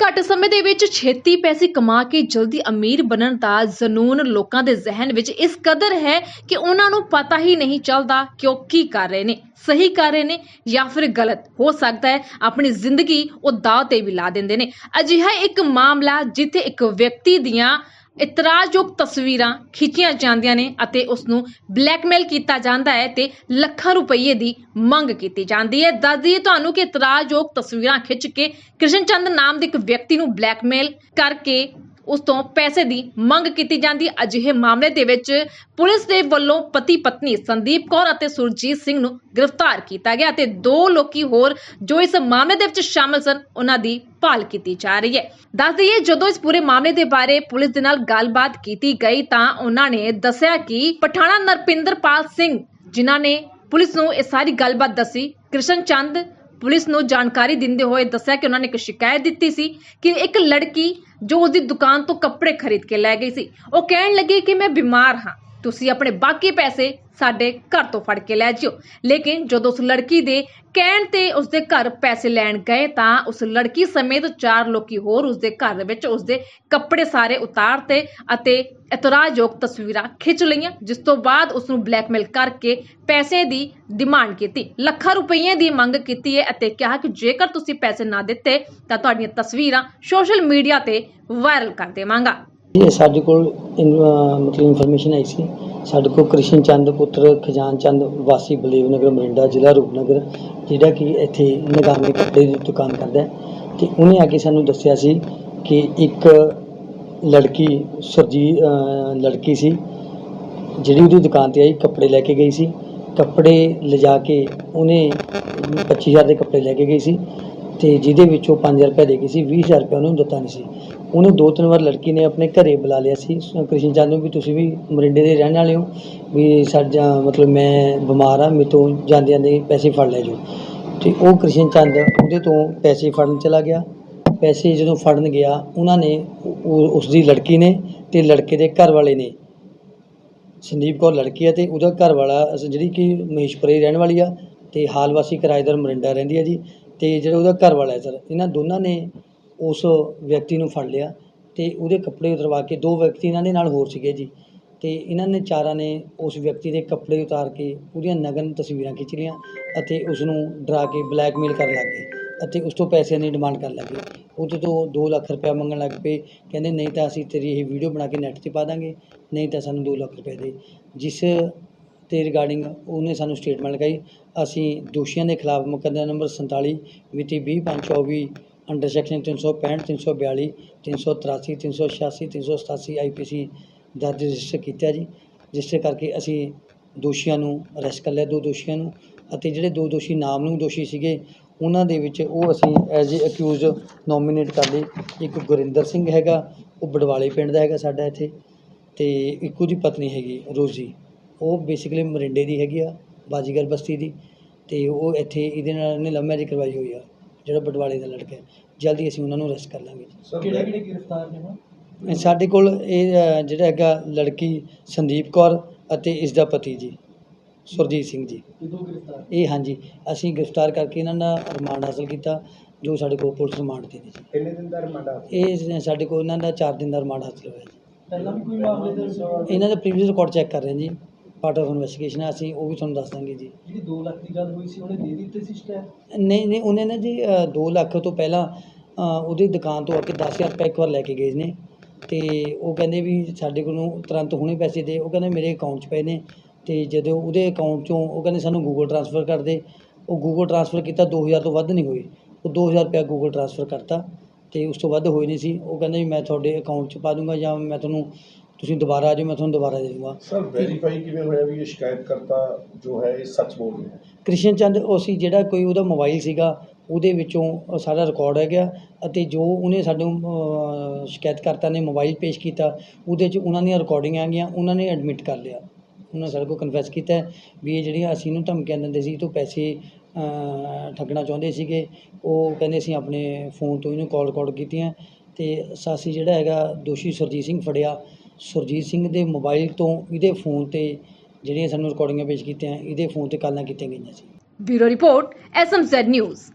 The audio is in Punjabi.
ਘੱਟ ਸਮੇਂ ਦੇ ਵਿੱਚ ਛੇਤੀ ਪੈਸੇ ਕਮਾ ਕੇ ਜਲਦੀ ਅਮੀਰ ਬਣਨ ਦਾ ਜਨੂਨ ਲੋਕਾਂ ਦੇ ਜ਼ਿਹਨ ਵਿੱਚ ਇਸ ਕਦਰ ਹੈ ਕਿ ਉਹਨਾਂ ਨੂੰ ਪਤਾ ਹੀ ਨਹੀਂ ਚੱਲਦਾ ਕਿ ਉਹ ਕੀ ਕਰ ਰਹੇ ਨੇ, ਸਹੀ ਕਰ ਰਹੇ ਨੇ ਜਾਂ ਫਿਰ ਗਲਤ। ਹੋ ਸਕਦਾ ਹੈ ਆਪਣੀ ਜ਼ਿੰਦਗੀ ਉਹ ਦਾਅ ਤੇ ਵੀ ਲਾ ਦਿੰਦੇ ਨੇ। ਅਜਿਹਾ ਇੱਕ ਮਾਮਲਾ ਜਿੱਥੇ ਇੱਕ ਵਿਅਕਤੀ ਦੀਆਂ ਇਤਰਾਜ਼ਯੋਗ ਤਸਵੀਰਾਂ ਖਿੱਚੀਆਂ ਜਾਂਦੀਆਂ ਨੇ ਅਤੇ ਉਸ ਨੂੰ ਬਲੈਕਮੇਲ ਕੀਤਾ ਜਾਂਦਾ ਹੈ ਤੇ ਲੱਖਾਂ ਰੁਪਏ ਦੀ ਮੰਗ ਕੀਤੀ ਜਾਂਦੀ ਹੈ। ਦੱਸ ਦਈਏ ਤੁਹਾਨੂੰ ਕਿ ਇਤਰਾਜ਼ਯੋਗ ਤਸਵੀਰਾਂ ਖਿੱਚ ਕੇ ਕ੍ਰਿਸ਼ਨ ਚੰਦ ਨਾਮ ਦੇ ਇੱਕ ਵਿਅਕਤੀ ਨੂੰ ਬਲੈਕਮੇਲ ਕਰਕੇ ਉਸ ਤੋਂ ਪੈਸੇ ਦੀ ਮੰਗ ਕੀਤੀ ਜਾਂਦੀ। ਅਜਿਹੇ ਮਾਮਲੇ ਦੇ ਵਿੱਚ ਪੁਲਿਸ ਦੇ ਵੱਲੋਂ ਪਤੀ ਪਤਨੀ ਸੰਦੀਪ ਕੌਰ ਅਤੇ ਸੁਰਜੀਤ ਸਿੰਘ ਨੂੰ ਗ੍ਰਿਫਤਾਰ ਕੀਤਾ ਗਿਆ ਤੇ ਦੋ ਲੋਕੀ ਹੋਰ ਜੋ ਇਸ ਮਾਮਲੇ ਦੇ ਵਿੱਚ ਸ਼ਾਮਲ ਸਨ, ਉਹਨਾਂ ਦੀ ਭਾਲ ਕੀਤੀ ਜਾ ਰਹੀ ਹੈ। ਦੱਸ ਦਈਏ, ਜਦੋਂ ਇਸ ਪੂਰੇ ਮਾਮਲੇ ਦੇ ਬਾਰੇ ਪੁਲਿਸ ਦੇ ਨਾਲ ਗੱਲਬਾਤ ਕੀਤੀ ਗਈ ਤਾਂ ਉਹਨਾਂ ਨੇ ਦੱਸਿਆ ਕਿ ਪਠਾਣਾ ਨਰਪਿੰਦਰਪਾਲ ਸਿੰਘ, ਜਿਨ੍ਹਾਂ ਨੇ ਪੁਲਿਸ ਨੂੰ ਇਹ ਸਾਰੀ ਗੱਲਬਾਤ ਦੱਸੀ, ਕ੍ਰਿਸ਼ਨ ਚੰਦ ਪੁਲਿਸ ਨੂੰ ਜਾਣਕਾਰੀ ਦਿੰਦੇ ਹੋਏ ਦੱਸਿਆ ਕਿ ਉਹਨਾਂ ਨੇ ਇੱਕ ਸ਼ਿਕਾਇਤ ਦਿੱਤੀ ਸੀ ਕਿ ਇੱਕ ਲੜਕੀ ਜੋ ਉਸਦੀ ਦੁਕਾਨ ਤੋਂ ਕੱਪੜੇ ਖਰੀਦ ਕੇ ਲੈ ਗਈ ਸੀ। ਉਹ ਕਹਿਣ ਲੱਗੀ ਕਿ ਮੈਂ ਬਿਮਾਰ ਹਾਂ। ਤੁਸੀਂ ਆਪਣੇ ਬਾਕੀ ਪੈਸੇ ਸਾਡੇ ਘਰ ਤੋਂ ਫੜ ਕੇ ਲੈ ਜਿਓ। ਲੇਕਿਨ ਜਦੋਂ ਉਸ ਲੜਕੀ ਦੇ ਕਹਿਣ ਤੇ ਉਸਦੇ ਘਰ ਪੈਸੇ ਲੈਣ ਗਏ ਤਾਂ ਉਸ ਲੜਕੀ ਸਮੇਤ ਚਾਰ ਲੋਕੀ ਹੋਰ ਉਸਦੇ ਘਰ ਦੇ ਵਿੱਚ ਉਸਦੇ ਕੱਪੜੇ ਸਾਰੇ ਉਤਾਰਤੇ ਅਤੇ ਇਤਰਾਜ਼ਯੋਗ ਤਸਵੀਰਾਂ ਖਿੱਚ ਲਈਆਂ, ਜਿਸ ਤੋਂ ਬਾਅਦ ਉਸ ਨੂੰ ਬਲੈਕਮੇਲ ਕਰਕੇ ਪੈਸੇ ਦੀ ਡਿਮਾਂਡ ਕੀਤੀ। ਲੱਖਾਂ ਰੁਪਏ ਦੀ ਮੰਗ ਕੀਤੀ ਹੈ ਅਤੇ ਕਿਹਾ ਕਿ ਜੇਕਰ ਤੁਸੀਂ ਪੈਸੇ ਨਾ ਦਿੱਤੇ ਤਾਂ ਤੁਹਾਡੀਆਂ ਤਸਵੀਰਾਂ ਸੋਸ਼ਲ ਮੀਡੀਆ ਤੇ ਵਾਇਰਲ ਕਰ ਦੇਵਾਂਗਾ। ਇਹ ਸਾਡੇ ਕੋਲ ਇਨ- ਅਹ, ਮਤਲਬ ਇਨਫੋਰਮੇਸ਼ਨ ਆਈ ਸੀ। ਸਾਡੇ ਕੋਲ ਕ੍ਰਿਸ਼ਨ ਚੰਦ ਪੁੱਤਰ, ਖਜਾਨ ਚੰਦ, ਵਾਸੀ ਬਲੇਵ ਨਗਰ ਮਰਿੰਡਾ ਜ਼ਿਲ੍ਹਾ, ਰੂਪਨਗਰ, ਜਿਹੜਾ ਕਿ ਇੱਥੇ ਨਿਗਾਮੀ ਕੱਪੜੇ ਦੀ ਦੁਕਾਨ ਕਰਦਾ ਹੈ। ਤੇ ਉਹਨੇ ਆ ਕੇ ਸਾਨੂੰ ਦੱਸਿਆ ਸੀ ਕਿ ਇੱਕ ਲੜਕੀ, ਸਰਜੀ, ਅਹ, ਲੜਕੀ ਸੀ, ਜਿਹੜੀ ਉਹਦੀ ਦੁਕਾਨ ਤੇ ਆਈ, ਕੱਪੜੇ ਲੈ ਕੇ ਗਈ ਸੀ। ਕੱਪੜੇ ਲਿਜਾ ਕੇ ਉਹਨੇ 25000 ਦੇ ਕੱਪੜੇ ਲੈ ਕੇ ਗਈ ਸੀ। ਤੇ ਜਿਹਦੇ ਵਿੱਚੋਂ 5000 ਰੁਪਏ ਦੇ ਗਈ ਸੀ 20000 ਰੁਪਏ ਉਹਨੂੰ ਦਿੱਤਾ ਨਹੀਂ ਸੀ। ਉਹਨੇ ਦੋ ਤਿੰਨ ਵਾਰ ਲੜਕੀ ਨੇ ਆਪਣੇ ਘਰੇ ਬੁਲਾ ਲਿਆ ਸੀ। ਕ੍ਰਿਸ਼ਨ ਚੰਦ ਨੂੰ ਵੀ ਤੁਸੀਂ ਵੀ ਮਰਿੰਡੇ ਦੇ ਰਹਿਣ ਵਾਲੇ ਹੋ, ਵੀ ਸਾਡਾ ਮਤਲਬ ਮੈਂ ਬਿਮਾਰ ਆ ਮੇਰੇ ਤੋਂ ਜਾਂਦੇ ਜਾਂਦੇ ਪੈਸੇ ਫੜ ਲੈ ਜਾਓ। ਤੇ ਉਹ ਕ੍ਰਿਸ਼ਨ ਚੰਦ ਉਹਦੇ ਤੋਂ ਪੈਸੇ ਫੜਨ ਚਲਾ ਗਿਆ। ਪੈਸੇ ਜਦੋਂ ਫੜਨ ਗਿਆ, ਉਹਨਾਂ ਨੇ ਉਹ- ਉਸ ਦੀ ਲੜਕੀ ਨੇ ਤੇ ਲੜਕੇ ਦੇ ਘਰ ਵਾਲੇ ਨੇ। ਸੰਦੀਪ ਕੌਰ ਲੜਕੀ ਹੈ ਤੇ ਉਹਦਾ ਘਰ ਵਾਲਾ ਜਿਹੜੀ ਕਿ ਮਹੇਸ਼ਪੁਰੇ ਰਹਿਣ ਵਾਲੀ ਆ, ਤੇ ਹਾਲ ਵਾਸੀ ਕਿਰਾਏਦਾਰ ਮਰਿੰਡਾ ਰਹਿੰਦੀ ਹੈ ਜੀ। ਤੇ ਜਿਹੜਾ ਉਹਦਾ ਘਰ ਵਾਲਾ ਹੈ ਸਰ, ਇਹਨਾਂ ਦੋਨਾਂ ਨੇ ਉਸ ਵਿਅਕਤੀ ਨੂੰ ਫੜ ਲਿਆ ਅਤੇ ਉਹਦੇ ਕੱਪੜੇ ਉਤਰਵਾ ਕੇ ਦੋ ਵਿਅਕਤੀ ਇਹਨਾਂ ਦੇ ਨਾਲ ਹੋਰ ਸੀਗੇ ਜੀ। ਅਤੇ ਇਹਨਾਂ ਨੇ ਚਾਰਾਂ ਨੇ ਉਸ ਵਿਅਕਤੀ ਦੇ ਕੱਪੜੇ ਉਤਾਰ ਕੇ ਉਹਦੀਆਂ ਨਗਨ ਤਸਵੀਰਾਂ ਖਿੱਚ ਲਈਆਂ ਅਤੇ ਉਸ ਨੂੰ ਡਰਾ ਕੇ ਬਲੈਕਮੇਲ ਕਰਨ ਲੱਗ ਗਏ ਅਤੇ ਉਸ ਤੋਂ ਪੈਸਿਆਂ ਦੀ ਡਿਮਾਂਡ ਕਰਨ ਲੱਗ ਗਏ। ਉਹਦੇ ਤੋਂ ਦੋ ਲੱਖ ਰੁਪਇਆ ਮੰਗਣ ਲੱਗ ਪਏ। ਕਹਿੰਦੇ, ਨਹੀਂ ਤਾਂ ਅਸੀਂ ਤੇਰੀ ਇਹ ਵੀਡੀਓ ਬਣਾ ਕੇ ਨੈੱਟ 'ਤੇ ਪਾ ਦਾਂਗੇ। ਨਹੀਂ ਤਾਂ ਸਾਨੂੰ ਦੋ ਲੱਖ ਰੁਪਏ ਦੇ। ਜਿਸ ਤੇ ਰਿਗਾਰਡਿੰਗ ਉਹਨੇ ਸਾਨੂੰ ਸਟੇਟਮੈਂਟ ਲਗਾਈ ਅਸੀਂ ਦੋਸ਼ੀਆਂ ਦੇ ਖਿਲਾਫ ਮੁਕੱਦਮਾ ਨੰਬਰ 47 ਮਿਤੀ 20/5/24 ਅੰਡਰ ਸੈਕਸ਼ਨ 365 342 383 386 387 ਆਈਪੀਸੀ ਦਰਜ ਰਜਿਸਟਰ ਕੀਤਾ ਜੀ। ਰਜਿਸਟਰ ਕਰਕੇ ਅਸੀਂ ਦੋਸ਼ੀਆਂ ਨੂੰ ਅਰੈਸਟ ਕਰ ਲਿਆ, ਦੋ ਦੋਸ਼ੀਆਂ ਨੂੰ। ਅਤੇ ਜਿਹੜੇ ਦੋ ਦੋਸ਼ੀ ਨਾਮ ਦੋਸ਼ੀ ਸੀਗੇ, ਉਹਨਾਂ ਦੇ ਵਿੱਚ ਉਹ ਅਸੀਂ ਐਜ਼ ਏ ਅਕਿਊਜ਼ਡ ਨੋਮੀਨੇਟ ਕਰ ਲਏ। ਇੱਕ ਗੁਰਿੰਦਰ ਸਿੰਘ ਹੈਗਾ, ਉਹ ਬਡਵਾਲੇ ਪਿੰਡ ਦਾ ਹੈਗਾ ਸਾਡਾ ਇੱਥੇ। ਤੇ ਇੱਕ ਉਹਦੀ ਪਤਨੀ ਹੈਗੀ, ਰੋਜ਼ੀ। ਉਹ ਬੇਸਿਕਲੀ ਮਰਿੰਡੇ ਦੀ ਹੈਗੀ ਆ, ਬਾਜੀਗਰ ਬਸਤੀ ਦੀ। ਤੇ ਉਹ ਇੱਥੇ ਇਹਦੇ ਨਾਲ ਇਹਨੇ ਲਵ ਮੈਰਿਜ ਕਰਵਾਈ ਹੋਈ ਆ। ਜਿਹੜਾ ਬਡਵਾਲੇ ਦਾ ਲੜਕਾ ਹੈ ਜਲਦੀ ਅਸੀਂ ਉਹਨਾਂ ਨੂੰ ਅਰੈਸਟ ਕਰ ਲਾਂਗੇ ਕਿਹੜੇ ਕਿਹੜੇ ਗ੍ਰਿਫਤਾਰ ਨੇ ਹੁਣ ਸਾਡੇ ਕੋਲ ਇਹ ਅ, ਜਿਹੜਾ ਹੈਗਾ ਲੜਕੀ ਸੰਦੀਪ ਕੌਰ ਅਤੇ ਇਸ ਦਾ ਪਤੀ ਜੀ ਸੁਰਜੀਤ ਸਿੰਘ ਜੀ। ਇਹ ਦੋ ਗ੍ਰਿਫਤਾਰ? ਇਹ ਹਾਂਜੀ ਅਸੀਂ ਗ੍ਰਿਫਤਾਰ ਕਰਕੇ ਇਹਨਾਂ ਦਾ ਰਿਮਾਂਡ ਹਾਸਲ ਕੀਤਾ ਜੋ ਸਾਡੇ ਕੋਲ ਪੁਲਿਸ ਰਿਮਾਂਡ ਤੇ ਨੇ ਜੀ ਕਿੰਨੇ ਦਿਨ ਦਾ ਰਿਮਾਂਡ ਆ ਇਹ ਸਾਡੇ ਕੋਲ ਇਹਨਾਂ ਦਾ 4 ਦਿਨ ਦਾ ਰਿਮਾਂਡ ਹਾਸਲ ਹੋਇਆ ਜੀ। ਪਹਿਲਾਂ ਵੀ ਕੋਈ ਮਾਮਲੇ ਦੇ ਇਹਨਾਂ ਦਾ ਪ੍ਰੀਵੀਅਸ ਰਿਕਾਰਡ ਚੈੱਕ ਕਰ ਰਹੇ ਹਾਂ ਜੀ। ਪਾਰਟ ਆਫ ਇਨਵੈਸਟੀਗੇਸ਼ਨ ਹੈ ਅਸੀਂ ਉਹ ਵੀ ਤੁਹਾਨੂੰ ਦੱਸ ਦਾਂਗੇ ਜੀ। ਜਿਹੜੀ 2 ਲੱਖ ਦੀ ਗੱਲ ਹੋਈ ਸੀ ਉਹਨੇ ਦੇ ਦਿੱਤੇ ਸੀ ਸਟੈਪ? ਨਹੀਂ ਨਹੀਂ ਉਹਨੇ ਨਾ ਜੀ 2 ਲੱਖ ਤੋਂ ਪਹਿਲਾਂ ਉਹਦੀ ਦੁਕਾਨ ਤੋਂ ਆ ਕੇ 10000 ਰੁਪਏ ਇੱਕ ਵਾਰ ਲੈ ਕੇ ਗਏ ਨੇ। ਤੇ ਉਹ ਕਹਿੰਦੇ ਵੀ ਸਾਡੇ ਕੋਲੋਂ ਤੁਰੰਤ ਹੁਣੇ ਪੈਸੇ ਦੇ ਉਹ ਕਹਿੰਦੇ ਮੇਰੇ ਅਕਾਊਂਟ 'ਚ ਪਏ ਨੇ। ਤੇ ਜਦੋਂ ਉਹਦੇ ਅਕਾਊਂਟ 'ਚੋਂ ਉਹ ਕਹਿੰਦੇ ਸਾਨੂੰ ਗੂਗਲ ਟ੍ਰਾਂਸਫਰ ਕਰ ਦੇ। ਉਹ ਗੂਗਲ ਟ੍ਰਾਂਸਫਰ ਕੀਤਾ 2000 ਤੋਂ ਵੱਧ ਨਹੀਂ ਹੋਈ ਉਹ 2000 ਰੁਪਏ ਗੂਗਲ ਟ੍ਰਾਂਸਫਰ ਕਰਤਾ। ਤੇ ਉਸ ਤੋਂ ਵੱਧ ਹੋਈ ਨਹੀਂ ਸੀ। ਉਹ ਕਹਿੰਦੇ ਵੀ ਮੈਂ ਤੁਹਾਡੇ ਅਕਾਊਂਟ 'ਚ ਪਾ ਦੂੰਗਾ ਜਾਂ ਮੈਂ ਤੁਹਾਨੂੰ ਤੁਸੀਂ ਦੁਬਾਰਾ ਆ ਜਾਓ ਮੈਂ ਤੁਹਾਨੂੰ ਦੁਬਾਰਾ ਦੇ ਦੂੰਗਾ। ਸਰ ਵੈਰੀਫਾਈ ਕਿਵੇਂ ਹੋਇਆ ਵੀ ਇਹ ਸ਼ਿਕਾਇਤਕਰਤਾ ਜੋ ਹੈ ਇਹ ਸੱਚ ਬੋਲ ਰਿਹਾ ਹੈ? ਕ੍ਰਿਸ਼ਨ ਚੰਦ ਉਹ ਸੀ ਜਿਹੜਾ ਕੋਈ ਉਹਦਾ ਮੋਬਾਈਲ ਸੀਗਾ ਉਹਦੇ ਵਿੱਚੋਂ ਸਾਰਾ ਰਿਕਾਰਡ ਹੈਗਾ ਅਤੇ ਜੋ ਉਹਨੇ ਸਾਨੂੰ ਅਹ, ਸ਼ਿਕਾਇਤਕਰਤਾ ਨੇ ਮੋਬਾਈਲ ਪੇਸ਼ ਕੀਤਾ ਉਹਦੇ 'ਚ ਉਹਨਾਂ ਦੀਆਂ ਰਿਕਾਰਡਿੰਗਾਂ ਆ ਗਈਆਂ ਉਹਨਾਂ ਨੇ ਐਡਮਿਟ ਕਰ ਲਿਆ। ਉਹਨਾਂ ਸਾਡੇ ਕੋਲ ਕਨਫੈਸ ਕੀਤਾ ਹੈ ਵੀ ਇਹ ਜਿਹੜੀਆਂ ਅਸੀਂ ਨੂੰ ਧਮਕੀਆਂ ਦਿੰਦੇ ਸੀ ਤੋਂ ਪੈਸੇ ਠੱਗਣਾ ਚਾਹੁੰਦੇ ਸੀਗੇ ਉਹ ਕਹਿੰਦੇ ਅਸੀਂ ਆਪਣੇ ਫੋਨ ਤੋਂ ਇਹਨੂੰ ਕਾਲ ਰਿਕਾਰਡ ਕੀਤੀਆਂ। ਤੇ ਸਾਸੀ ਜਿਹੜਾ ਹੈਗਾ ਦੋਸ਼ੀ ਸੁਰਜੀਤ ਸਿੰਘ ਫੜਿਆ। ਸੁਰਜੀਤ ਸਿੰਘ ਦੇ ਮੋਬਾਈਲ ਤੋਂ ਇਹਦੇ ਫੋਨ ਤੇ ਜਿਹੜੀਆਂ ਸਾਨੂੰ ਰਿਕਾਰਡਿੰਗਾਂ ਪੇਸ਼ ਕੀਤੀਆਂ, ਇਹਦੇ ਫੋਨ ਤੇ ਕਾਲਾਂ ਕੀਤੀਆਂ ਗਈਆਂ ਸੀ। Bureau report SMZ news